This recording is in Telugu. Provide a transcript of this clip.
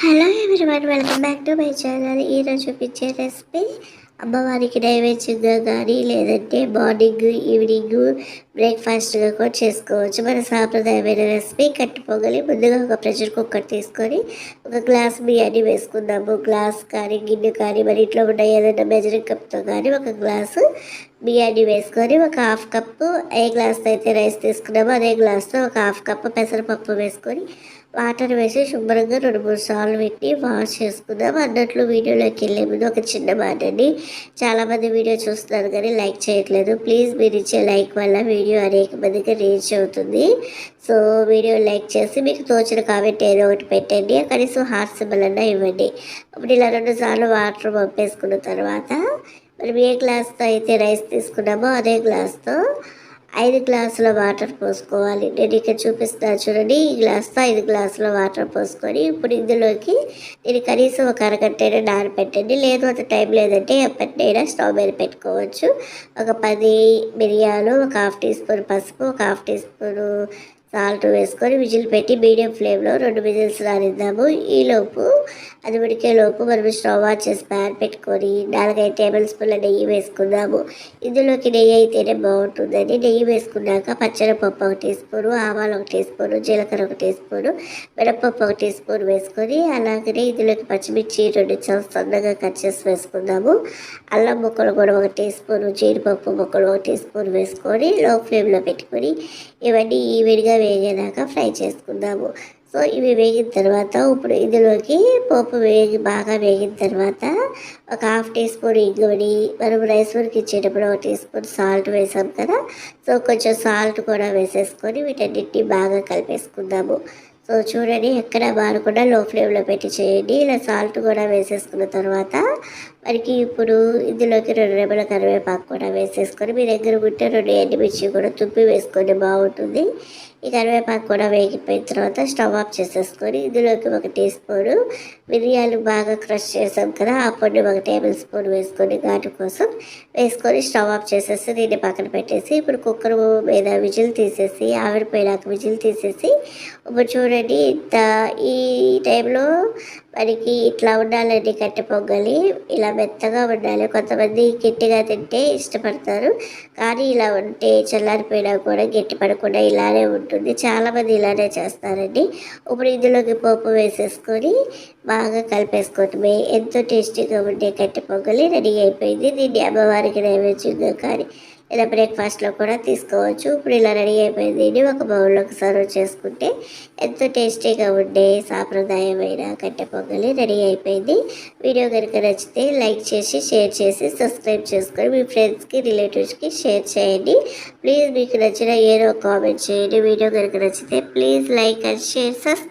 Hello everyone welcome back to my channel. ఈరోజు చూపించే రెసిపీ అమ్మవారికి నైవేద్యంగా కానీ లేదంటే మార్నింగ్ ఈవినింగ్ బ్రేక్ఫాస్ట్గా కూడా చేసుకోవచ్చు. మన సాంప్రదాయమైన రెసిపీ కట్టుపోగలి. ముందుగా ఒక ప్రెషర్ కుక్కర్ తీసుకొని ఒక గ్లాస్ బియ్యాన్ని వేసుకుందాము. గ్లాస్ కానీ గిన్నె కానీ మన ఇంట్లో ఉన్న ఏదైనా మెజరింగ్ కప్తో కానీ ఒక గ్లాసు బియ్యాన్ని వేసుకొని ఒక హాఫ్ కప్పు ఏ గ్లాస్తో అయితే రైస్ తీసుకున్నామో అదే గ్లాస్తో ఒక హాఫ్ కప్పు పెసరపప్పు వేసుకొని వాటర్ వేసి శుభ్రంగా రెండు మూడు సార్లు పెట్టి వాష్ చేసుకుందాం. అన్నట్లు వీడియోలోకి వెళ్ళే ముందు ఒక చిన్న మాట అండి. చాలామంది వీడియో చూస్తున్నారు కానీ లైక్ చేయట్లేదు. ప్లీజ్ మీరు ఇచ్చే లైక్ వల్ల వీడియో అనేక మందికి రీచ్ అవుతుంది. సో వీడియో లైక్ చేసి మీకు తోచిన కామెంట్ ఏదో ఒకటి పెట్టండి. కనీసం హార్ట్ సింబల్ అన్నా ఇవ్వండి. అప్పుడు ఇలా రెండు సార్లు వాటర్ పంపేసుకున్న తర్వాత మనం ఏ గ్లాస్తో అయితే రైస్ తీసుకున్నామో అదే గ్లాస్తో ఐదు గ్లాసుల వాటర్ పోసుకోవాలి. నేను ఇక్కడ చూపిస్తాను చూడండి. ఈ గ్లాస్తో ఐదు గ్లాసుల వాటర్ పోసుకొని ఇప్పుడు ఇందులోకి నేను కనీసం ఒక అరగంట అయినా నానబెట్టండి. లేదు అంత టైం లేదంటే ఎప్పటినైనా స్టవ్ మీద పెట్టుకోవచ్చు. ఒక పది మిరియాలు ఒక హాఫ్ టీ స్పూన్ పసుపు ఒక హాఫ్ టీ స్పూను సాల్ట్ వేసుకొని విజిల్ పెట్టి మీడియం ఫ్లేమ్లో రెండు విజిల్స్ రానిద్దాము. ఈలోపు అది ఉడికేలోపు మనం స్టవ్ ఆన్ చేసి ప్యాన్ పెట్టుకొని నాలుగైదు టేబుల్ స్పూన్ల నెయ్యి వేసుకుందాము. ఇందులోకి నెయ్యి అయితేనే బాగుంటుందని నెయ్యి వేసుకున్నాక పచ్చనపప్పు ఒక టీ స్పూను ఆవాలు ఒక టీ స్పూను జీలకర్ర ఒక టీ స్పూను మినపప్పు ఒక టీ స్పూన్ వేసుకొని అలాగనే ఇందులోకి పచ్చిమిర్చి రెండు సన్నగా కట్ చేసి వేసుకుందాము. అల్లం ముక్కలు కూడా ఒక టీ స్పూను జీడిపప్పు ముక్కలు ఒక టీ స్పూన్ వేసుకొని లో ఫ్లేమ్లో పెట్టుకొని ఇవన్నీ ఈవిడిగా వేగేదాకా ఫ్రై చేసుకుందాము. సో ఇవి వేగిన తర్వాత ఇప్పుడు ఇందులోకి పోపు వేగి బాగా వేగిన తర్వాత ఒక హాఫ్ టీ స్పూన్ ఇంగువని మనం రైస్ వరకు ఇచ్చేటప్పుడు ఒక టీ స్పూన్ సాల్ట్ వేసాం కదా? సో కొంచెం సాల్ట్ కూడా వేసేసుకొని వీటన్నిటిని బాగా కలిపేసుకుందాము. సో చూడండి ఎక్కడ మారకుండా లో ఫ్లేమ్లో పెట్టి చేయండి. ఇలా సాల్ట్ కూడా వేసేసుకున్న తర్వాత మనకి ఇప్పుడు ఇందులోకి రెండు రెబ్బల కరివేపాకు కూడా వేసేసుకొని మీ దగ్గర ఉంటే రెండు ఎండుమిర్చి కూడా తుప్పి వేసుకొని బాగుంటుంది. ఈ కరివేపాకు కూడా వేగిపోయిన తర్వాత స్టవ్ ఆఫ్ చేసేసుకొని ఇందులోకి ఒక టీ స్పూను మిరియాలు బాగా క్రష్ చేసాం కదా ఆ పొడి ఒక టేబుల్ స్పూన్ వేసుకొని ఘాటు కోసం వేసుకొని స్టవ్ ఆఫ్ చేసేసి దీన్ని పక్కన పెట్టేసి ఇప్పుడు కుక్కర్ మీద విజిల్ తీసేసి ఆవిరిపోయినాక విజిల్ తీసేసి ఇప్పుడు చూడండి ఇంత ఈ టైంలో మనకి ఇట్లా ఉండాలండి కట్టె పొంగలి. ఇలా మెత్తగా ఉండాలి. కొంతమంది గట్టిగా తింటే ఇష్టపడతారు. కానీ ఇలా ఉంటే చల్లారిపోయినా కూడా గట్టి పడకుండా ఇలానే ఉంటుంది. చాలామంది ఇలానే చేస్తారండి. ఇప్పుడు ఇందులోకి పోపు వేసేసుకొని బాగా కలిపేసుకోవటమే ఎంతో టేస్టీగా ఉండే కట్టె పొంగలి రెడీ అయిపోయింది. దీన్ని అమ్మవారికి నైవేద్యంగా కానీ లేదా బ్రేక్ఫాస్ట్లో కూడా తీసుకోవచ్చు. ఇప్పుడు ఇలా రెడీ అయిపోయింది. ఒక బౌల్లోకి సర్వ్ చేసుకుంటే ఎంతో టేస్టీగా ఉండే సాంప్రదాయమైన కట్టె పొంగలి రెడీ అయిపోయింది. వీడియో కనుక నచ్చితే లైక్ చేసి షేర్ చేసి సబ్స్క్రైబ్ చేసుకొని మీ ఫ్రెండ్స్కి రిలేటివ్స్కి షేర్ చేయండి. ప్లీజ్ మీకు నచ్చిన ఏదో కామెంట్ చేయండి. వీడియో కనుక నచ్చితే please like and share subscribe